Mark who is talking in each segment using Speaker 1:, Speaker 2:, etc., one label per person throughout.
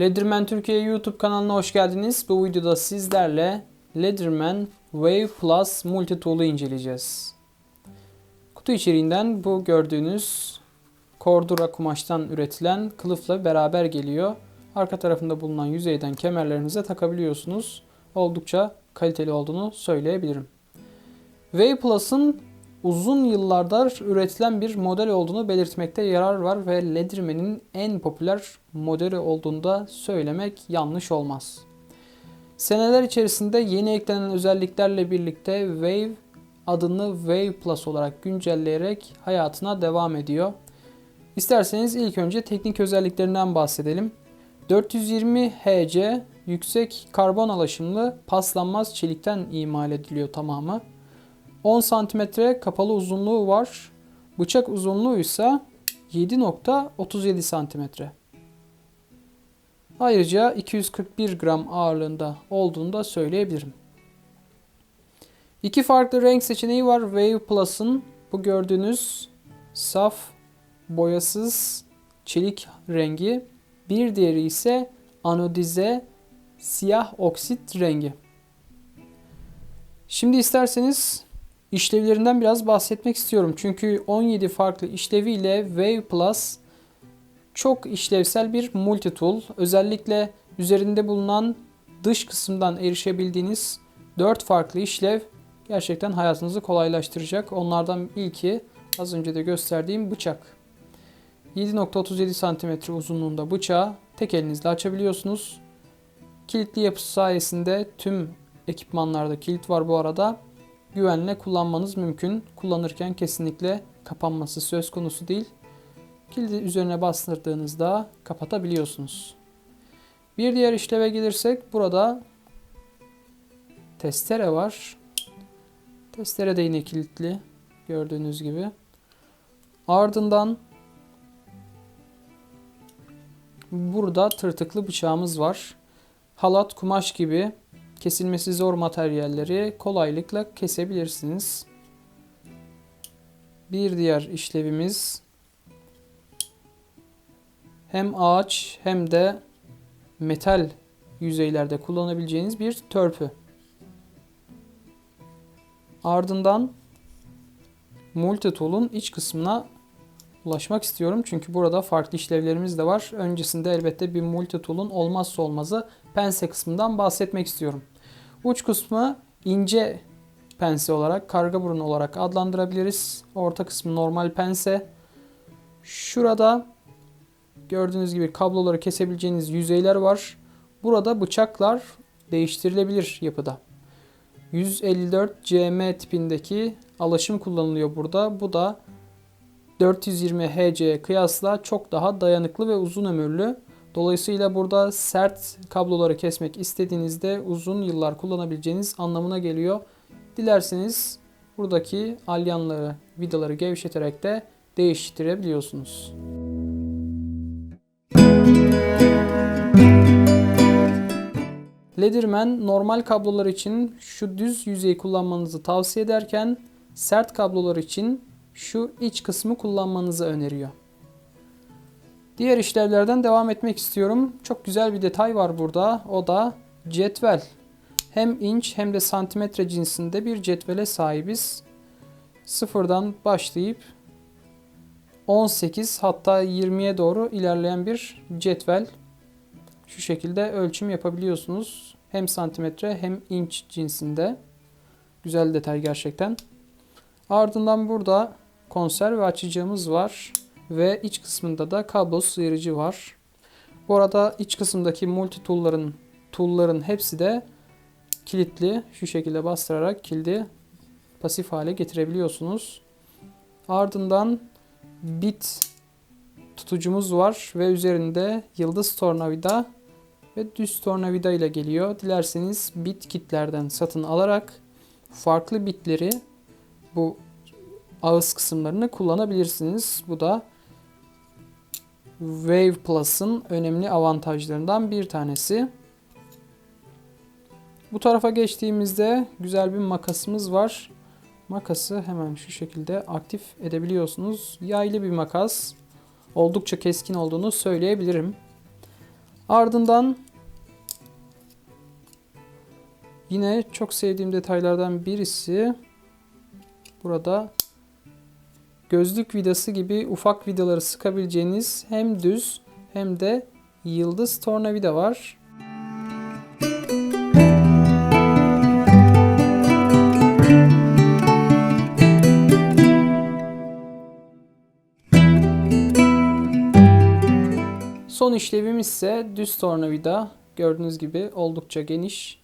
Speaker 1: Leatherman Türkiye YouTube kanalına hoş geldiniz. Bu videoda sizlerle Leatherman Wave Plus Multi Tool'u inceleyeceğiz. Kutu içeriğinden bu gördüğünüz Cordura kumaştan üretilen kılıfla beraber geliyor. Arka tarafında bulunan yüzeyden kemerlerinize takabiliyorsunuz. Oldukça kaliteli olduğunu söyleyebilirim. Wave Plus'ın uzun yıllardır üretilen bir model olduğunu belirtmekte yarar var ve Leatherman'in en popüler modeli olduğunu da söylemek yanlış olmaz. Seneler içerisinde yeni eklenen özelliklerle birlikte Wave adını Wave Plus olarak güncelleyerek hayatına devam ediyor. İsterseniz ilk önce teknik özelliklerinden bahsedelim. 420 Hc yüksek karbon alaşımlı paslanmaz çelikten imal ediliyor tamamı. 10 cm kapalı uzunluğu var. Bıçak uzunluğu ise 7.37 cm. Ayrıca 241 gram ağırlığında olduğunu da söyleyebilirim. İki farklı renk seçeneği var Wave Plus'ın. Bu gördüğünüz saf, boyasız çelik rengi. Bir diğeri ise anodize siyah oksit rengi. Şimdi isterseniz işlevlerinden biraz bahsetmek istiyorum. Çünkü 17 farklı işleviyle Wave Plus çok işlevsel bir multi tool. Özellikle üzerinde bulunan dış kısımdan erişebildiğiniz 4 farklı işlev gerçekten hayatınızı kolaylaştıracak. Onlardan ilki az önce de gösterdiğim bıçak. 7.37 cm uzunluğunda bıçağı tek elinizle açabiliyorsunuz. Kilitli yapısı sayesinde tüm ekipmanlarda kilit var bu arada. Güvenle kullanmanız mümkün. Kullanırken kesinlikle kapanması söz konusu değil. Kilidi üzerine bastırdığınızda kapatabiliyorsunuz. Bir diğer işleve gelirsek burada testere var. Testere de yine kilitli gördüğünüz gibi. Ardından burada tırtıklı bıçağımız var. Halat, kumaş gibi kesilmesi zor materyalleri kolaylıkla kesebilirsiniz. Bir diğer işlevimiz hem ağaç hem de metal yüzeylerde kullanabileceğiniz bir törpü. Ardından Multitool'un iç kısmına ulaşmak istiyorum. Çünkü burada farklı işlevlerimiz de var. Öncesinde elbette bir Multitool'un olmazsa olmazı pense kısmından bahsetmek istiyorum. Uç kısmı ince pense olarak, karga burun olarak adlandırabiliriz. Orta kısmı normal pense. Şurada gördüğünüz gibi kabloları kesebileceğiniz yüzeyler var. Burada bıçaklar değiştirilebilir yapıda. 154 cm tipindeki alaşım kullanılıyor burada. Bu da 420 Hc'ye kıyasla çok daha dayanıklı ve uzun ömürlü. Dolayısıyla burada sert kabloları kesmek istediğinizde uzun yıllar kullanabileceğiniz anlamına geliyor. Dilerseniz buradaki alyanları, vidaları gevşeterek de değiştirebiliyorsunuz. Leatherman normal kablolar için şu düz yüzeyi kullanmanızı tavsiye ederken sert kablolar için şu iç kısmı kullanmanızı öneriyor. Diğer işlevlerden devam etmek istiyorum. Çok güzel bir detay var burada. O da cetvel. Hem inç hem de santimetre cinsinde bir cetvele sahibiz. Sıfırdan başlayıp 18 hatta 20'ye doğru ilerleyen bir cetvel. Şu şekilde ölçüm yapabiliyorsunuz. Hem santimetre hem inç cinsinde. Güzel detay gerçekten. Ardından burada konserve açacağımız var ve iç kısmında da kablo sıyırıcı var. Bu arada iç kısımdaki multi tool'ların tool'ların hepsi de kilitli. Şu şekilde bastırarak kilidi pasif hale getirebiliyorsunuz. Ardından bit tutucumuz var ve üzerinde yıldız tornavida ve düz tornavida ile geliyor. Dilerseniz bit kitlerden satın alarak farklı bitleri bu ağız kısımlarını kullanabilirsiniz. Bu da Wave Plus'ın önemli avantajlarından bir tanesi. Bu tarafa geçtiğimizde güzel bir makasımız var. Makası hemen şu şekilde aktif edebiliyorsunuz. Yaylı bir makas. Oldukça keskin olduğunu söyleyebilirim. Ardından yine çok sevdiğim detaylardan birisi burada gözlük vidası gibi ufak vidaları sıkabileceğiniz hem düz hem de yıldız tornavida var. Son işlevimiz ise düz tornavida. Gördüğünüz gibi oldukça geniş.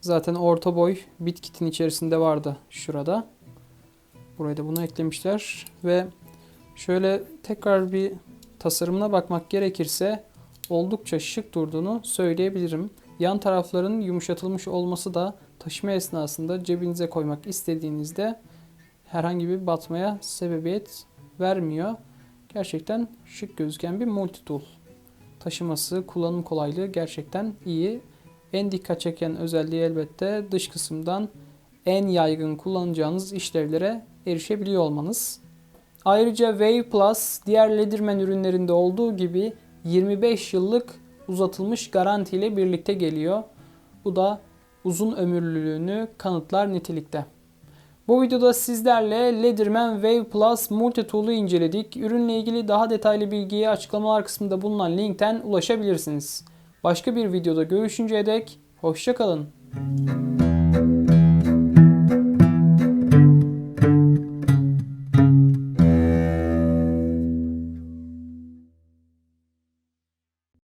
Speaker 1: Zaten orta boy bit kitin içerisinde vardı şurada. Buraya da bunu eklemişler ve şöyle tekrar bir tasarımına bakmak gerekirse oldukça şık durduğunu söyleyebilirim. Yan tarafların yumuşatılmış olması da taşıma esnasında cebinize koymak istediğinizde herhangi bir batmaya sebebiyet vermiyor. Gerçekten şık gözüken bir multi tool. Taşıması, kullanım kolaylığı gerçekten iyi. En dikkat çeken özelliği elbette dış kısımdan en yaygın kullanacağınız işlevlere erişebiliyor olmanız. Ayrıca Wave Plus diğer Leatherman ürünlerinde olduğu gibi 25 yıllık uzatılmış garanti ile birlikte geliyor. Bu da uzun ömürlülüğünü kanıtlar nitelikte. Bu videoda sizlerle Leatherman Wave Plus Multi Tool'u inceledik. Ürünle ilgili daha detaylı bilgiye açıklamalar kısmında bulunan linkten ulaşabilirsiniz. Başka bir videoda görüşünceye dek hoşçakalın.